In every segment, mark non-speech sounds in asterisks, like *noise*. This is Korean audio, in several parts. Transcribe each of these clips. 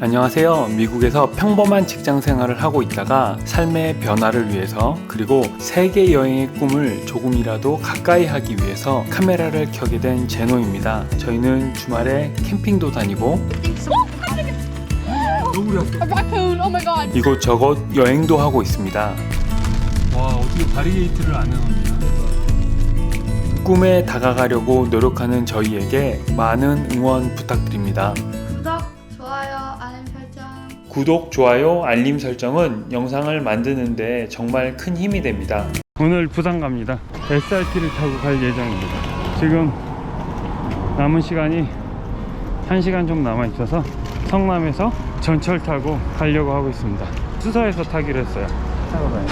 안녕하세요. 미국에서 평범한 직장 생활을 하고 있다가 삶의 변화를 위해서 그리고 세계 여행의 꿈을 조금이라도 가까이 하기 위해서 카메라를 켜게 된 제노입니다. 저희는 주말에 캠핑도 다니고! 이곳저곳 여행도 하고 있습니다. 와 어떻게 바리게이트를 안 해놓냐? 꿈에 다가가려고 노력하는 저희에게 많은 응원 부탁드립니다. 구독, 좋아요, 알림 설정은 영상을 만드는데 정말 큰 힘이 됩니다. 오늘 부산 갑니다. SRT를 타고 갈 예정입니다. 지금 남은 시간이 1시간 좀 남아 있어서 성남에서 전철 타고 가려고 하고 있습니다. 수서에서 타기로 했어요. 타고 가요.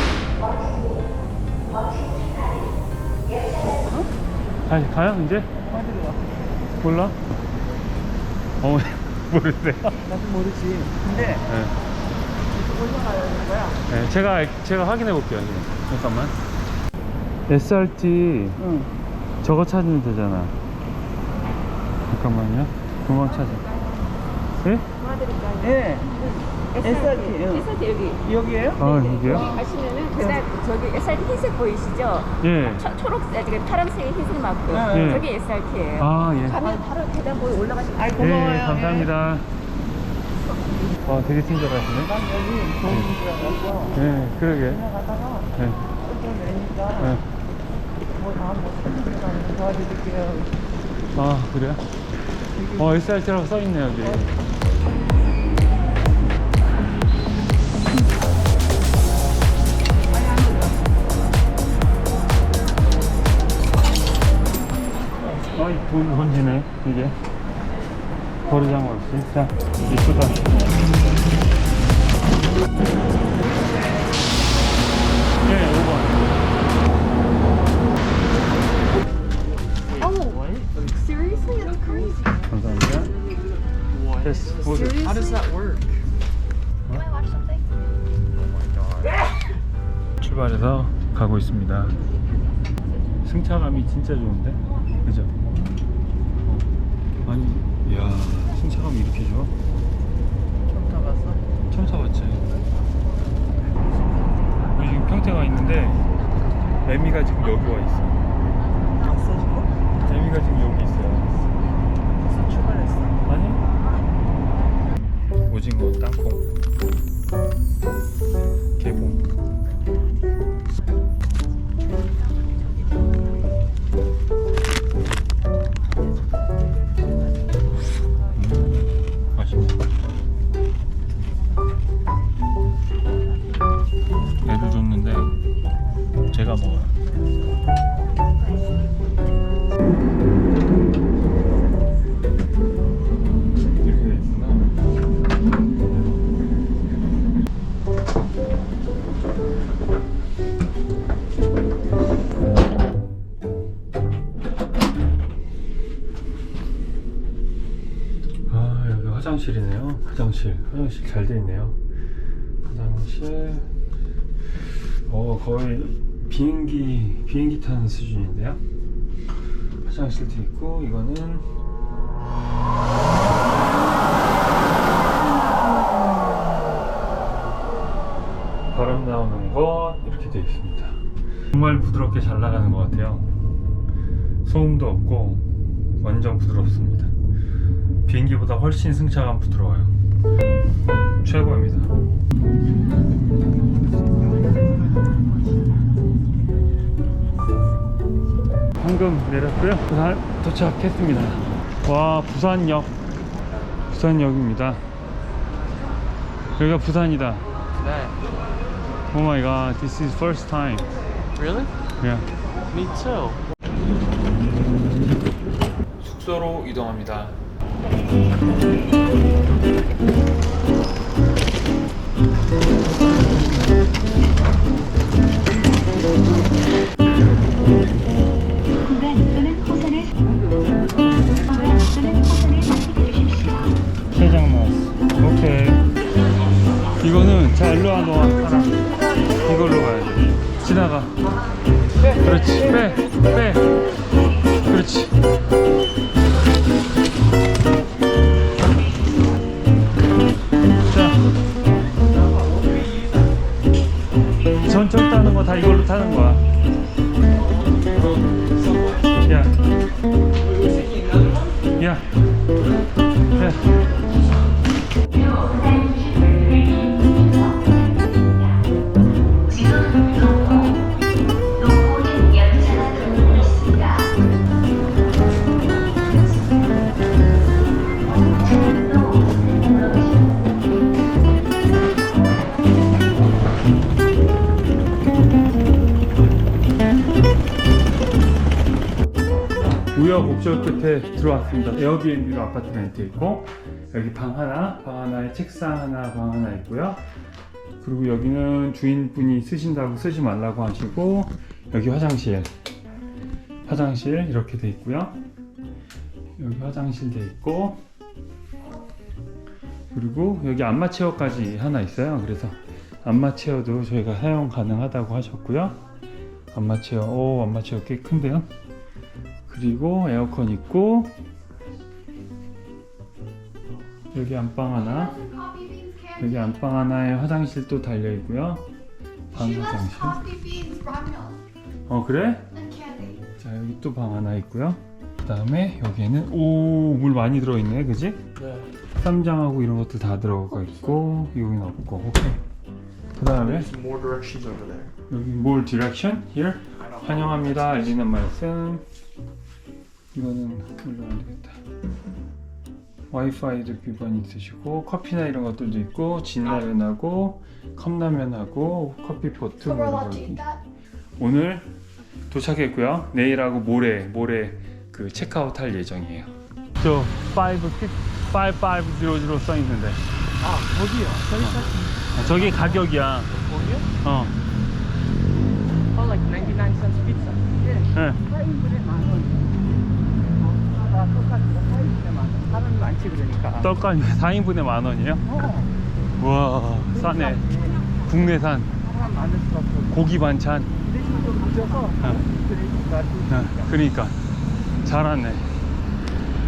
가, 가요 이제? 몰라? 어 모르세요? 나도 모르지. 근데 네. 올라가야 되는 거야. 네, 제가 제가 확인해 볼게요. 지금. 잠깐만. SRT 응. 저거 찾으면 되잖아. 잠깐만요. 금방 찾아. 예? 도와드릴까요? 예. SRT. 응. SRT 여기 여기에요? 아 여기요? 가시면은 그다음 저기 SRT 흰색 보이시죠? 예. 초, 초록색, 파란색에 흰색 마크. 네. 저기 SRT예요. 아 예. 가면 바로 계단 보이 올라가시면 아이 예, 고마워요. 감사합니다. 와, 되게 친절하시네. 난 여기 좋은 줄 알았어. 예, 그러게. 지나가다가 예, 좀 내니까 예. 뭐 다음 뭐 도와드릴게요. 아, 그래요? 어, SRT라고 써있네, 여기. 아이, 돈 던지네, 이게. 버리장 없이. 자, 이쁘다. 네, 5번. Seriously? That's crazy. 감사합니다. 됐어. How does that work? Can I watch something? 출발해서 가고 있습니다. 승차감이 진짜 좋은데? 그죠? 어. 아니, 이야, 승차감이 이렇게 좋아? 좀 타봤어? 처음 타봤지? 우리 지금 평택 와 있는데, 애미가 지금 여기 와 있어. 없어지고? 애미가 지금 여기 있어요. 벌써 출발했어. 아니? 오징어, 땅콩, 화장실이네요. 화장실, 화장실 잘 돼 있네요. 화장실. 어 거의 비행기 비행기 타는 수준인데요. 화장실도 있고 이거는 바람 나오는 것 이렇게 되어 있습니다. 정말 부드럽게 잘 나가는 것 같아요. 소음도 없고 완전 부드럽습니다. 비행기보다 훨씬 승차감 부드러워요. 최고입니다. 방금 내렸고요. 부산 도착했습니다. 와 부산역 부산역입니다. 여기가 부산이다. That. Oh my god, this is first time. Really? Yeah. Me too. 숙소로 이동합니다. 이거는 자 일로 와 너와. 이걸로 가야 돼. 지나가. 그렇지. 빼. 빼. 우여곡절 끝에 들어왔습니다. 에어비앤비로 아파트 렌트 있고 여기 방 하나, 방 하나에 책상 하나, 방 하나 있고요. 그리고 여기는 주인분이 쓰신다고 쓰지 말라고 하시고 여기 화장실, 화장실 이렇게 돼 있고요. 여기 화장실 돼 있고 그리고 여기 안마 체어까지 하나 있어요. 그래서 안마 체어도 저희가 사용 가능하다고 하셨고요. 안마 체어, 오 안마 체어 꽤 큰데요. 그리고 에어컨 있고 여기 안방 하나. 여기 안방 하나에 화장실도 달려 있고요. 방 화장실. 어 그래? 자 여기 또 방 하나 있고요. 그 다음에 여기에는 오 물 많이 들어있네 그지? 네. 쌈장하고 이런 것도 다 들어가 있고 여기는 없고 오케이. 그 다음에. 여기 more direction? Here? 환영합니다. 알리는 말씀 이거는 이거 안 되겠다 와이파이도 비번 있으시고 커피나 이런 것들도 있고 진라면하고 컵라면하고 커피 포트 뭐 So we're 이런 거? 오늘 도착했고요 내일하고 모레 모레 그 체크아웃 할 예정이에요 저 5, 5500 써 있는데 아, 거기요. 저기 있었지. 저기 가격이야 거기요? 어 Oh, like 99 cents pizza. 네. 4인분에 만 원. 어, 다 똑같고 4인분에 만 원. 사람이 많지 그러니까. 떡갈비 4인분에 만 원이에요? 어. 와 싸네 국내산 사람 많을 수 없어. 고기 반찬 대신 좀 늦어서 그러니까 어, 그러니까 잘하네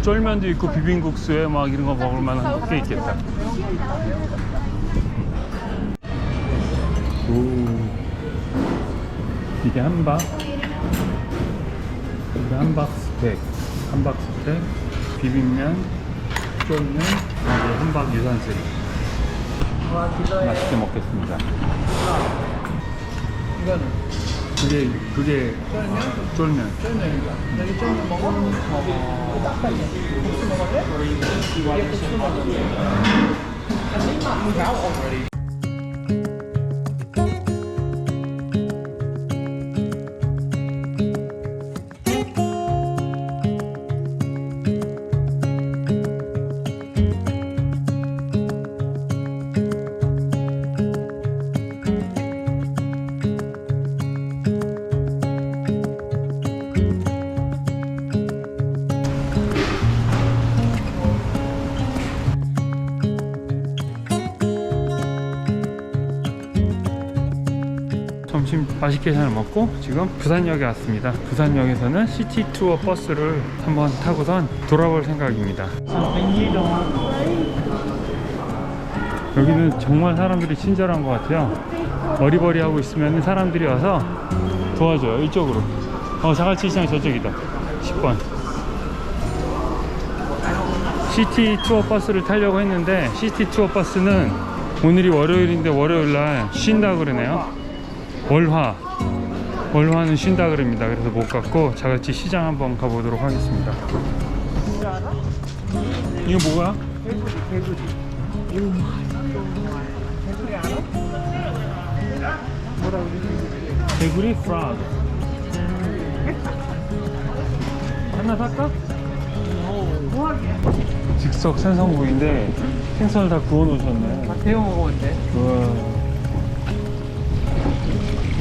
쫄면도 있고 비빔국수에 막 이런 거 먹을 만한 게 있겠다 오 이게 한 박 이게 한 박스 팩한 박스 팩 비빔면 쫄면 이게 한박 유산슬 맛있게 먹겠습니다 이거는 그게 그게 쫄면? 어, 쫄면 쫄면이다. 여기 쫄면 먹으면 먹어. 딱딱해. 국수 먹을래? 이게 국수 먹을래? 맛있게 잘 먹고 지금 부산역에 왔습니다. 부산역에서는 시티 투어 버스를 한번 타고선 돌아볼 생각입니다. 여기는 정말 사람들이 친절한 것 같아요. 어리버리 하고 있으면 사람들이 와서 도와줘요. 이쪽으로. 어, 자갈치 시장 저쪽이다. 10번. 시티 투어 버스를 타려고 했는데 시티 투어 버스는 오늘이 월요일인데 월요일 날 쉰다 그러네요. 월화 월화는 쉰다 그럽니다 그래서 못 갔고 자갈치 시장 한번 가보도록 하겠습니다 이거 뭐야? 개구리, 개구리. 개구리 알아? 뭐라 그러지? 개구리 프라그 하나 살까? 즉석 생선구이인데 생선을 다 구워 놓으셨네 다 데워 먹으면 돼.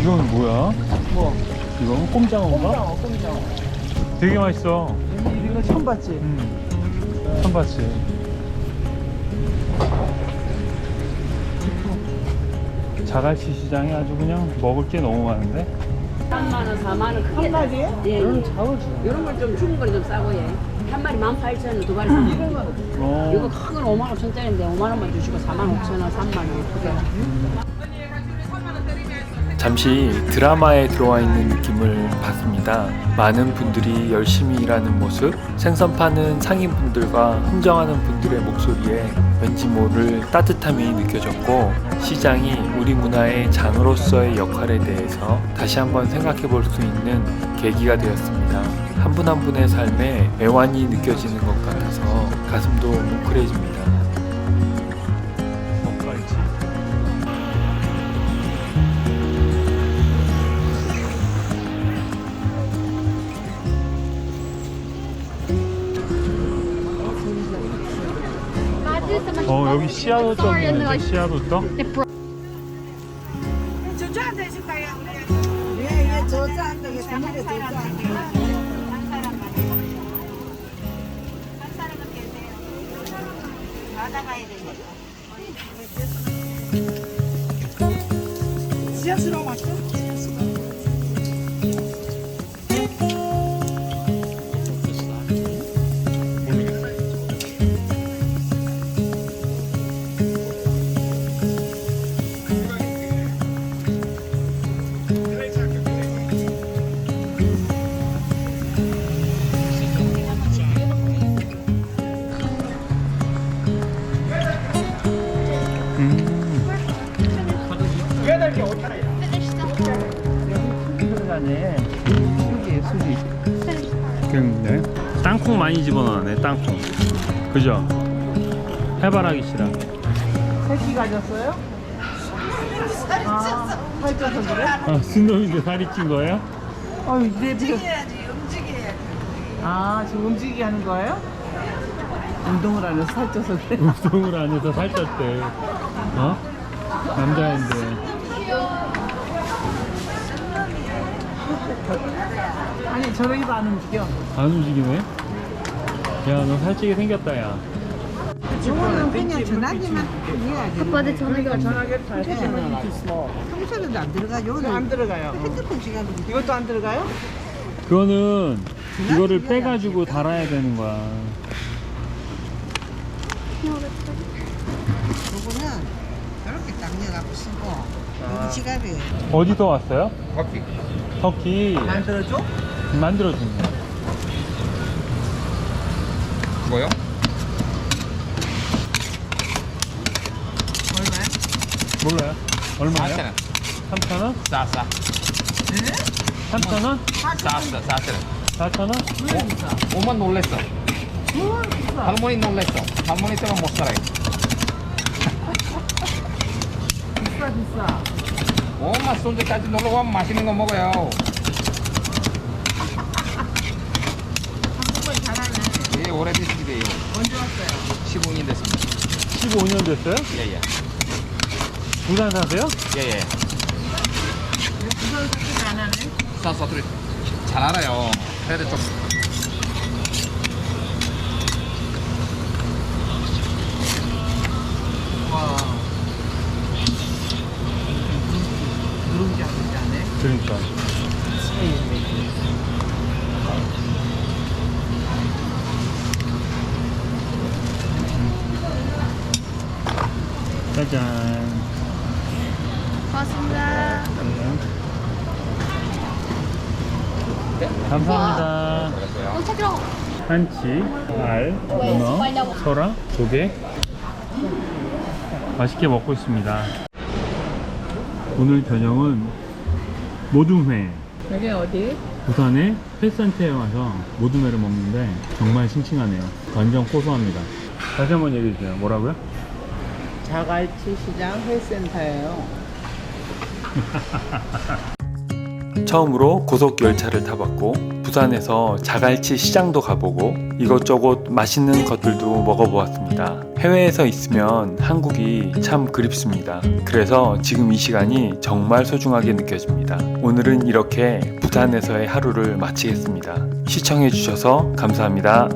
이건 뭐야? 뭐? 이건 꼼장어인가? 꼼장어, 꼼장어. 되게 맛있어 이거, 이거 처음 봤지? 음. 선봤지 자갈치 시장이 아주 그냥 먹을 게 너무 많은데 3만 원, 4만 원 크게 한 마리에? 예, 예. 작아지. 이런 걸 좀 죽은 걸좀 싸고 예. 한 마리 18,000원, 두 마리 3만 원. 어. 이거 큰 건 5만 5천짜리인데 5만 원만 주시고 4만 5천 원, 3만 원 두 개. 잠시 드라마에 들어와 있는 느낌을 받습니다. 많은 분들이 열심히 일하는 모습, 생선 파는 상인분들과 흥정하는 분들의 목소리에 왠지 모를 따뜻함이 느껴졌고 시장이 우리 문화의 장으로서의 역할에 대해서 다시 한번 생각해 볼 수 있는 계기가 되었습니다. 한 분 한 분의 삶에 애환이 느껴지는 것 같아서 가슴도 뭉클해집니다. 어 여기 씨앗도 떡있 는데 씨앗도 떡? 그런데 땅콩 많이 집어넣네 땅콩 그죠? 해바라기 씨랑 새끼 가졌어요? 아, 살쪄서 그래? 아 순놈인데 살이 찐 거예요? 어, 이래 움직여야지, 움직여야지. 아, 지금 움직이게 하는 거예요? 운동을 안 해서 살쪄서 그래? 운동을 안 해서 살쪘대 어? 남자인데 아니, 저러기도 안 움직여. 안 움직이네 야 너 살찌게 생겼다 야 저거는 그냥 전화기만 해야지. 아빠한테 전화기 전화기를. 통째로도 안 들어가. 요거는 안 들어가요. 핸드폰 지갑이 이것도 안 들어가요? 그거는 이거를 빼가지고 달아야 되는 거야 요거는 저렇게 딱 넣어갖고 쓰고 여기 지갑이 어디서 왔어요? 터키 터키 만들어줘? 만들어준대 뭐요? 몰라요? 얼마예요? 4,000원. 3,000원? 싸싸. 3,000원? 싸싸 4,000원? 4,000원? 오만 놀랬어. 할머니 놀랬어. 할머니 때문에 못 살아요. 비싸, 비싸. 엄마 손주까지 놀러 가면 맛있는 거 먹어요 한국말 예 오래되신 집이에요 언제 왔어요? 15년 됐습니다 15년 됐어요? 예 예 부산 사세요? 예예 부산 사투리 안 하네. 부산 사투리 잘 알아요 그래도 좀 와. 누룽지 하는지 안 해? 그러니까 짜잔 고맙습니다. 감사합니다 어, 한치, 알, 문어, 소라, 조개. 맛있게 먹고 있습니다. 오늘 저녁은 모둠회. 여기 어디? 부산의 회센터에 와서 모둠회를 먹는데 정말 싱싱하네요. 완전 고소합니다. 다시 한번 얘기해 주세요. 뭐라고요? 자갈치 시장 회센터예요. *laughs* 처음으로 고속 열차를 타봤고 부산에서 자갈치 시장도 가보고 이것저것 맛있는 것들도 먹어보았습니다. 해외에서 있으면 한국이 참 그립습니다. 그래서 지금 이 시간이 정말 소중하게 느껴집니다. 오늘은 이렇게 부산에서의 하루를 마치겠습니다. 시청해주셔서 감사합니다.